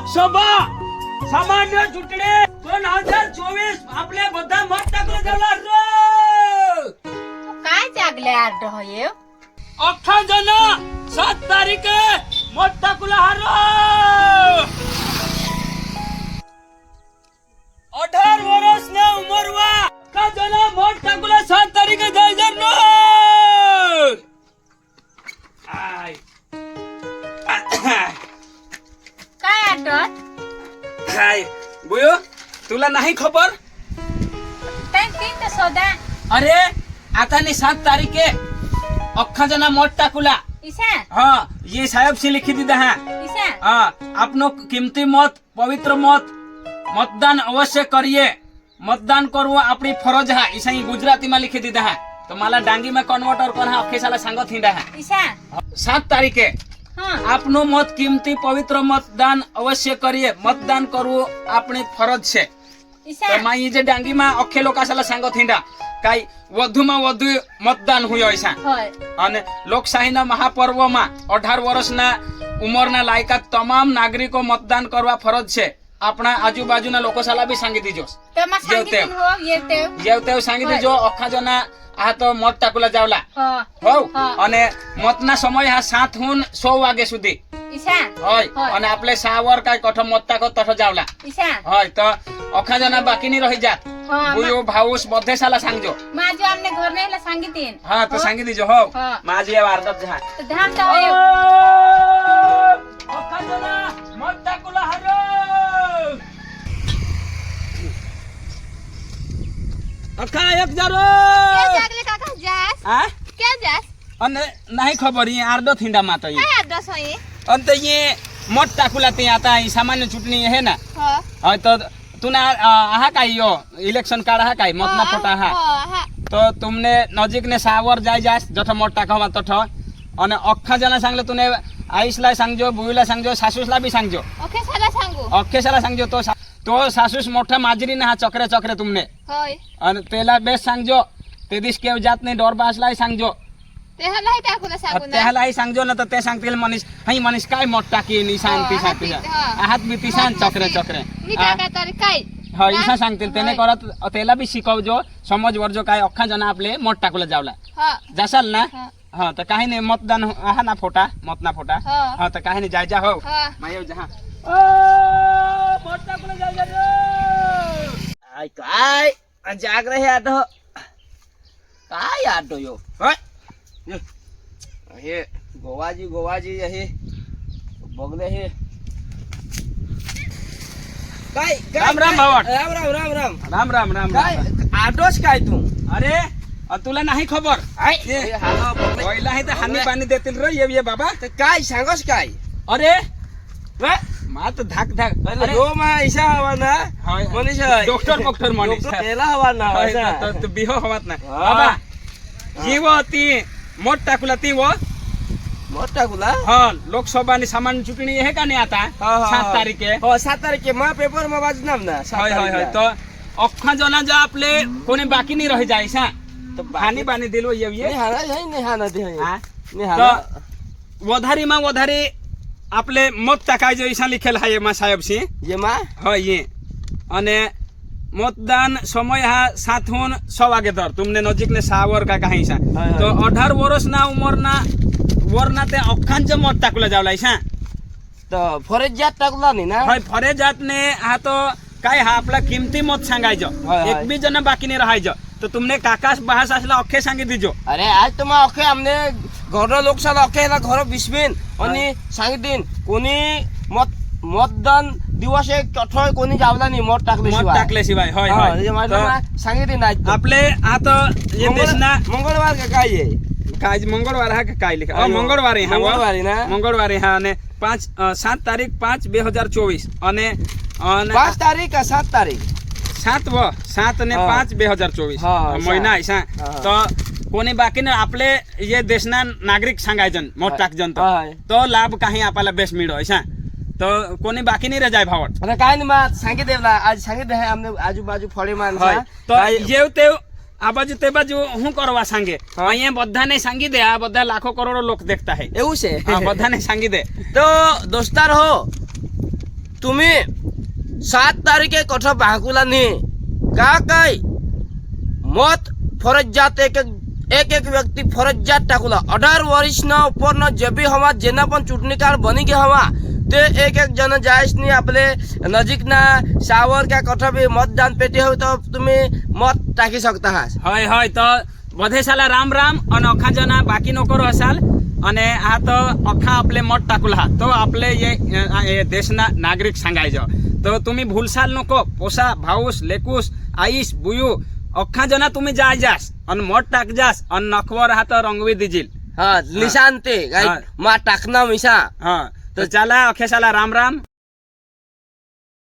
લોકસભા સામાન્ય ચૂંટણી दोन हजार चोवीस आपले બધા મત टाकले जाणार काय जागले आरड होय अख्खा जन सात तारीखे मत टाकूला हार नहीं खबर? નહીં ખબર અરે આતાની સાત તારીખે અખા જના મોટા कुला हाँ ये साहब से लिखी दी है। हाँ अपनो कीमती मत पवित्र मत मतदान अवश्य करिए। मतदान करो अपनी फरज है इसे गुजराती में लिखी दी है। तो माला डांगी में कन्वर्टर कौन है अखे साला संगत ही है। सात तारीख। के हाँ। अपनो मत कीमती पवित्र मतदान अवश्य करिए। मतदान करो अपनी फरज से તમા જે દાંડીમાં અખે લોકા સાલા સાંગો થીંડા કાઈ વધુમાં વધુ મતદાન હોય ઓઈસા અને લોકશાહીના મહાપર્વ મહાપર્વમાં અઢાર વર્ષના ઉંમરના લાયકાત તમામ નાગરિકો મતદાન કરવા ફરજ છે. આપણા આજુબાજુના લોકો સાલા બી સાંગી દીજો. જેવતેવ. સાંગી દીજો અખા જના આ તો મત ટાકુલા જાવલા હોવ? અને મતના સમય હા સાત હું સો વાગે સુધી. હોય. અને આપણે સાવર કાંઈ કઠો મત ટાકો તઠો જાવલા હોય તો अखा जाना बाकी नहीं रही जात हाँ, वो भाउस बधे साला सांग जो हमने घर नहीं ला सांगी तीन हाँ तो सांगी दी हो माँ जी ये वार तब तो धाम तो अखा जाना मोटा कुला हरो अखा एक जारो क्या जागले काका जास हाँ क्या जास अन्ने नहीं खबर ये आर्डर थिंडा मातो ये हाँ आर्डर सही अन्ते ये मोटा कुला ते आता है सामान्य चुटनी है ना हाँ तो तूने आहा का यो? इलेक्शन कार्ड आहा का मत ना फटा हा तो तुमने नजीक ने सावर जाय जा जठ मोटा कहवा तठ अने अखा जना सांगले तूने आइसला सांगजो बुइला सांगजो सासुसला भी सांगजो. ओके साला सांगू. ओके साला सांगजो तो तो सासुस मोठा माजरी ने हा चक्रे चक्रे तुमने. हाय. अने पहला बे सांगजो तेदिस के जात ने डोर बासलाई सांगजो. ते हलाही टाकूला सांगू ना त्यालाही सांगજો ना तर ते सांगतील मनीष। हाई मनीष काय मोठ टाकी नि सांगती सांगती हात बी- सांग चक्रे चक्रे। मी. टाका तरी काय हा इसा सांगतील त्याने होय. करत त्याला बी शिकवજો समज वरजो काय अख्खा जण आपले मोठ टाकूला जावला। हा। जासाल ना? हा। तर काही नाही मतदान हो- आहा ना फोटा मतना फोटा। हा. तर काही नाही जाय जा हो। हा। मायव ओ मोठ टाकूला जाय जा रे. काय काय जाग रे आटो काय आटो यो? होय. हे गोवाजी गोवाजी हे बघले हे काय काय- राम राम काय? भावड. राम राम राम राम राम राम राम काय राम आटोच काय तू अरे अ, तुला नाही खबर काय ये. हे हालो बघले. पहिला आहे तर हानी पाणी देतील रे ये ये बाबा तर काय सांगस काय अरे वा? मात धाक धाक अरे अरे, जो मा ऐसा हवा ना होय. Manish doctor doctor Manish doctor त्याला हवा ना होय, असा. तर- तर बिहो हवात ना हा. बाबा जी व ती મોટા તીવો? મોટા ગુલા હા લોકસભાની સામાન્ય ચૂંટણી હે કાને આતા સાત તારીખે. હા સાત તારીખે માં પેપરમાં વાજ નામ ના હોય હોય હોય. તો અખા જણા જો આપલે કોને બાકી નહીં રહી જાય સા તો બાની બાની દેલો યવીએ હારા હે ને હા નથી હે? ને હારા. વધારી માં વધારી આપલે મત તકાઈ જોઈસા લીખેલ હા એમાં સાહેબ સિંહ. એમાં? હા એ અને मतदान समय हा साथून सवागे धर तुमने नजिक ने सावर का काही सा तो अठार वर्ष ना उमर ना वर ना ते अख्खांच मत टाकलं जावलाय सा तो फरजात टाकला नाही ना होय फरजात ने हा तो काय हा आपला किमती मत सांगायचं एक बी जण बाकी नाही राहायचं তো তুমি কাকা বাহাস আসলে অক্ষে সাঙ্গি দিছো আরে আজ তোমার অক্ষে আমনে ঘরের লোক সাথে অক্ষে ঘর বিসবেন অনি সাঙ্গি দিন কোনি মত মতদান दिवस एक कठोळ कोणी जावला नाही मत टाकल्याशिवाय टाकल्याशिवाय होय होय सांगितले नाही आपले आता हे देशना मंगळवार का काय आहे काय મંગળવાર હા કે કાય લખા મંગળવારે હા મંગળવારે ના મંગળવારે હા અને પાંચ સાત તારીખ પાંચ બે હજાર ચોવીસ અને પાંચ તારીખ સાત તારીખ સાત વ સાત ને પાંચ બે હજાર ચોવીસ મહિના હૈસા તો કોની બાકી ને આપણે એ દેશના નાગરિક સંઘાયજન મોટ ટાકજન તો લાભ કાંઈ આપણા બેસ મેળો હૈસા તો કોની બાકીની રજાય ભાવડ અને કાંઈ માં સાંગી દેવલા આજ સાંગી દે અમને આજુબાજુ ફળી માં તો જેવ તેવ આ બાજુ તે બાજુ હું કરવા સાંગે? અહીંયા બધાને સાંગી દે આ બધા લાખો કરોડ લોક દેખતા હે. એવું છે? બધાને સાંગી દે. તો દોસ્તાર હો તુમે સાત તારીખે કઠો ભાગુલાની કા કઈ મોત ફરજિયાત એક એક એક એક વ્યક્તિ ફરજિયાત ટાકુલા અઢાર વર્ષના ઉપરનો જે બી હવા જેના પણ ચૂંટણી કાર્ડ બની ગયા હવા તે એક એક જણ જાહેશની આપણે નજીકના શાવર કે કઠો બી મતદાન પેટી હોય તો તમે મત ટાંકી શકતા હાશ હોય હોય તો વધે સાલા राम રામ અને અખા જણા બાકી નો કરો अने અને तो अखा અખા मत टाकुल ટાકુલ હા તો ये देश ना नागरिक સંગાઈ જાઓ તો તમે ભૂલસાલ કો પોસા ભાઉસ લેકુસ આઈશ બુયુ અખા જણા તમે જાય જાસ અને મત ટાક જાસ અને નખવર હા તો રંગવી દીજીલ હા નિશાંતે માં टाकना મિશા હા તો ચાલા ઓકે ચાલા રામ રામ.